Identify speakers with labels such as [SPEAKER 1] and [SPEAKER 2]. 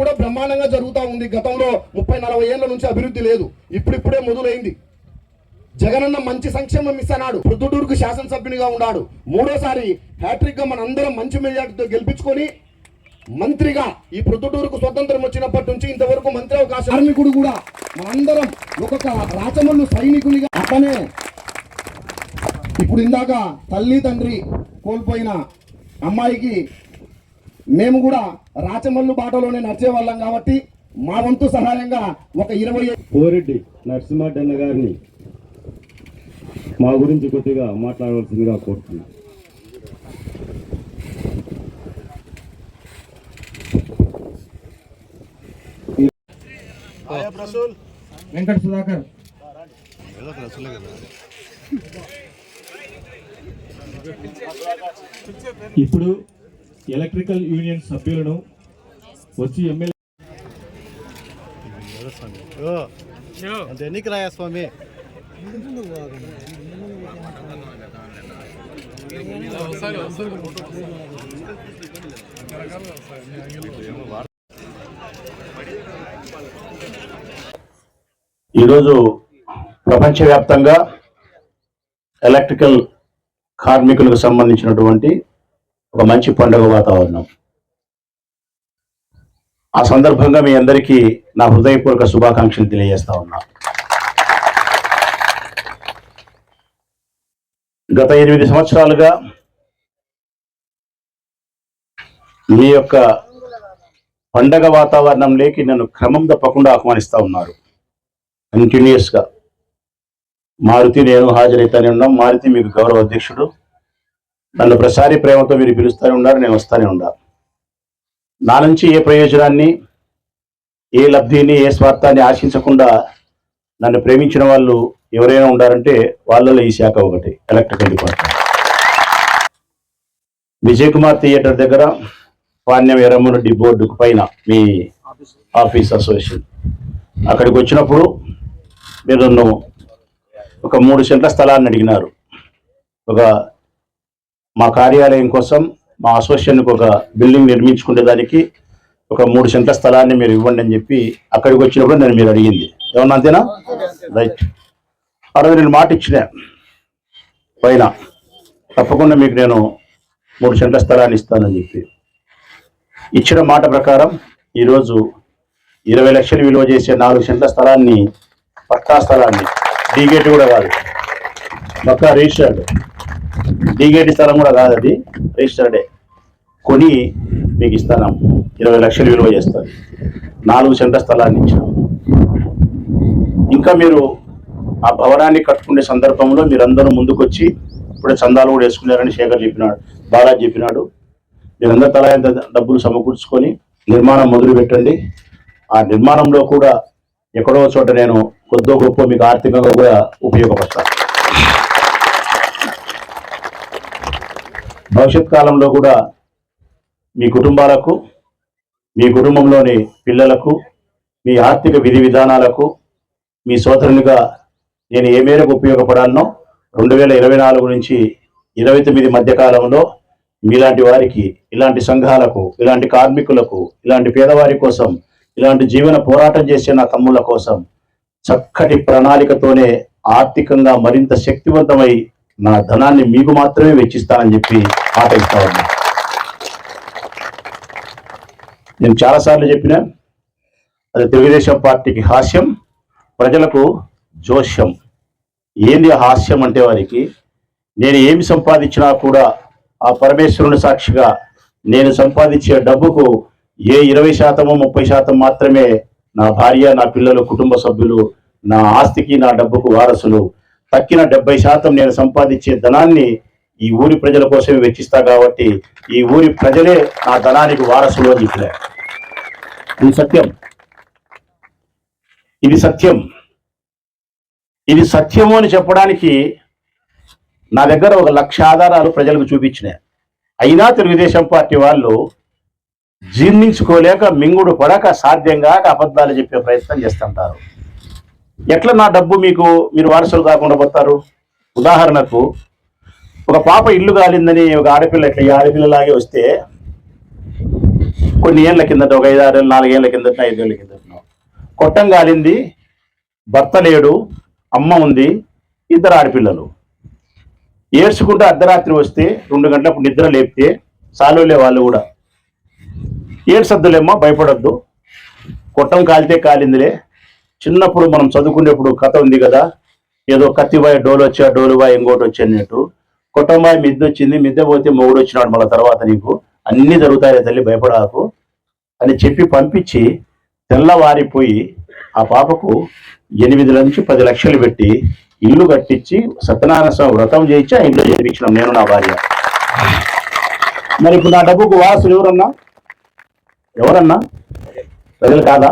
[SPEAKER 1] కూడా బ్రహ్మాండంగా జరుగుతూ ఉంది. గతంలో ముప్పై నలభై ఏళ్ళ నుంచి అభివృద్ధి లేదు. ఇప్పుడిప్పుడే మొదలైంది. జగనన్న మంచి సంక్షేమం ఇస్తున్నాడు ప్రొద్దుటూరుకు శాసనసభ్యునిగా ఉన్నాడు మూడోసారి హ్యాట్రిక్గా మనందరం మంచి మెజార్టీతో గెలిపించుకొని మంత్రిగా ఈ ప్రొద్దుటూరుకు స్వతంత్రం వచ్చినప్పటి నుంచి ఇంతవరకు మంత్రి అవకాశం కార్మికుడు కూడా మనందరం ఒక్కొక్క రాచమల్లు సైనికునిగా అతనే. ఇప్పుడు ఇందాక తల్లి తండ్రి కోల్పోయిన అమ్మాయికి మేము కూడా రాచమల్లు బాటలోనే నడిచే వాళ్ళం కాబట్టి మా వంతు సహాయంగా ఒక ఇరవై
[SPEAKER 2] పోరెడ్డి నరసింహడ్డన్న గారిని మా గురించి కొద్దిగా మాట్లాడవలసిందిగా కోరుతున్నాను
[SPEAKER 3] వెంకట సుధాకర్.
[SPEAKER 4] ఇప్పుడు ఎలక్ట్రికల్ యూనియన్ సభ్యులను వచ్చి ఎమ్మెల్యే
[SPEAKER 5] అంత ఎన్నికి రాయా స్వామి?
[SPEAKER 6] ఈరోజు ప్రపంచవ్యాప్తంగా ఎలక్ట్రికల్ కార్మికులకు సంబంధించినటువంటి ఒక మంచి పండుగ వాతావరణం. ఆ సందర్భంగా మీ అందరికీ నా హృదయపూర్వక శుభాకాంక్షలు తెలియజేస్తా ఉన్నా. గత ఎనిమిది సంవత్సరాలుగా మీ యొక్క పండగ వాతావరణంలోకి నన్ను క్రమం తప్పకుండా ఆహ్వానిస్తా ఉన్నారు. కంటిన్యూస్గా మారుతి నేను హాజరైతానే ఉన్నాం. మారుతి మీకు గౌరవ అధ్యక్షుడు. నన్ను ప్రసారి ప్రేమతో మీరు పిలుస్తూనే ఉన్నారు నేను వస్తూనే ఉన్నాను. నా నుంచి ఏ ప్రయోజనాన్ని ఏ లబ్ధిని ఏ స్వార్థాన్ని ఆశించకుండా నన్ను ప్రేమించిన వాళ్ళు ఎవరైనా ఉండారంటే వాళ్ళలో ఈ శాఖ ఒకటి electrical department. Vijay Kumar theatre దగ్గర పాణ్యం ఎర్రమ్మరెడ్డి బోర్డుకు పైన మీ ఆఫీస్ అసోసియేషన్. అక్కడికి వచ్చినప్పుడు మీరు ఒక మూడు సెంట్ల స్థలాన్ని అడిగినారు. ఒక మా కార్యాలయం కోసం మా అసోసియేషన్కి ఒక బిల్డింగ్ నిర్మించుకునేదానికి ఒక మూడు సెంట్ల స్థలాన్ని మీరు ఇవ్వండి అని చెప్పి అక్కడికి వచ్చినప్పుడు నేను మీరు అడిగింది. ఏమన్నా అంతేనా? రైట్. ఆ రోజు నేను మాట ఇచ్చిన. పైన తప్పకుండా మీకు నేను మూడు సెంట్ల స్థలాన్ని ఇస్తానని చెప్పి. ఇచ్చిన మాట ప్రకారం ఈరోజు ఇరవై లక్షలు విలువ చేసే నాలుగు సెంట్ల స్థలాన్ని పక్కా స్థలాన్ని డీగేట్ కూడా కాదు. పక్కా రిజిస్టర్డ్. డీగేట్ స్థలం కూడా కాదు అది రిజిస్టర్డే కొని మీకు ఇస్తాను. ఇరవై లక్షలు విలువ చేస్తారు. నాలుగు సెంటర్ స్థలాన్ని ఇచ్చాం. ఇంకా మీరు ఆ భవనాన్ని కట్టుకునే సందర్భంలో మీరందరూ ముందుకొచ్చి ఇప్పుడే చందాలు కూడా వేసుకున్నారని శేఖర్ చెప్పినాడు బాలాజీ చెప్పినాడు. మీరందరూ తలా ఎంత డబ్బులు సమకూర్చుకొని నిర్మాణం మొదలు పెట్టండి. ఆ నిర్మాణంలో కూడా ఎక్కడో చోట నేను కొద్దో గొప్ప మీకు ఆర్థికంగా కూడా ఉపయోగపడతాను. భవిష్యత్ కాలంలో కూడా మీ కుటుంబాలకు మీ కుటుంబంలోని పిల్లలకు మీ ఆర్థిక విధి విధానాలకు మీ సోదరునిగా నేను ఏ మేరకు ఉపయోగపడాలనో రెండు వేల ఇరవై నాలుగు నుంచి ఇరవై తొమ్మిది మధ్య కాలంలో మీలాంటి వారికి ఇలాంటి సంఘాలకు ఇలాంటి కార్మికులకు ఇలాంటి పేదవారి కోసం ఇలాంటి జీవన పోరాటం చేసే నా తమ్ముళ్ళ కోసం చక్కటి ప్రణాళికతోనే ఆర్థికంగా మరింత శక్తివంతమై నా ధనాన్ని మీకు మాత్రమే వెచ్చిస్తానని చెప్పి మాట ఇస్తా ఉన్నా నేను చాలాసార్లు చెప్పిన అది తెలుగుదేశం పార్టీకి హాస్యం ప్రజలకు జోష్యం. ఏంది హాస్యం అంటే వారికి? నేను ఏమి సంపాదించినా కూడా ఆ పరమేశ్వరుని సాక్షిగా నేను సంపాదించే డబ్బుకు ఏ ఇరవై శాతమో ముప్పై శాతం మాత్రమే నా భార్య నా పిల్లలు కుటుంబ సభ్యులు నా ఆస్తికి నా డబ్బుకు వారసులు తక్కిన డెబ్బై శాతం నేను సంపాదించే ధనాన్ని ఈ ఊరి ప్రజల కోసమే వెచ్చిస్తా కాబట్టి ఈ ఊరి ప్రజలే నా ధనానికి వారసులు అని చెప్పలే ఇది సత్యం. ఇది సత్యం. ఇది సత్యము అని చెప్పడానికి నా దగ్గర ఒక లక్ష ఆధారాలు ప్రజలకు చూపించినాయి. అయినా తెలుగుదేశం పార్టీ వాళ్ళు జీర్ణించుకోలేక మింగుడు పడక సాధ్యంగా అబద్ధాలు చెప్పే ప్రయత్నం చేస్తుంటారు. ఎట్లా నా డబ్బు మీకు మీరు వారసులు కాకుండా పోతారు? ఉదాహరణకు ఒక పాప ఇల్లు కాలిందని ఒక ఆడపిల్ల ఇట్లా ఈ ఆడపిల్లలాగే వస్తే కొన్ని ఏళ్ళ కిందట ఒక ఐదు ఆరు నాలుగేళ్ళ కిందట ఐదేళ్ళ కిందట కొట్టం కాలింది భర్త లేడు అమ్మ ఉంది ఇద్దరు ఆడపిల్లలు. ఏడ్చుకుంటూ అర్ధరాత్రి వస్తే రెండు గంటలకు నిద్ర లేపితే సాలోలే వాళ్ళు కూడా. ఏడ్సద్దులేమ్మా భయపడొద్దు. కొట్టం కాలితే కాలిందిలే. చిన్నప్పుడు మనం చదువుకునేప్పుడు కథ ఉంది కదా? ఏదో కత్తిబాయి డోలు వచ్చా డోలుబాయి ఇంకోటి వచ్చి అన్నట్టు. కొట్టంబాయి మిద్దె వచ్చింది మిద్దె పోతే మొగుడు వచ్చినాడు మళ్ళీ తర్వాత నీకు. అన్ని జరుగుతాయి తల్లి భయపడాకు. అని చెప్పి పంపించి తెల్లవారిపోయి ఆ పాపకు ఎనిమిది నుంచి పది లక్షలు పెట్టి ఇల్లు కట్టించి సత్యనారాయణ స్వామి వ్రతం చేయించి ఆ ఇంట్లో చేయించినాం నేను నా భార్య. మరి ఇప్పుడు నా డబ్బుకు వారసులు ఎవరన్నా? ఎవరన్నా? ప్రజలు కాదా?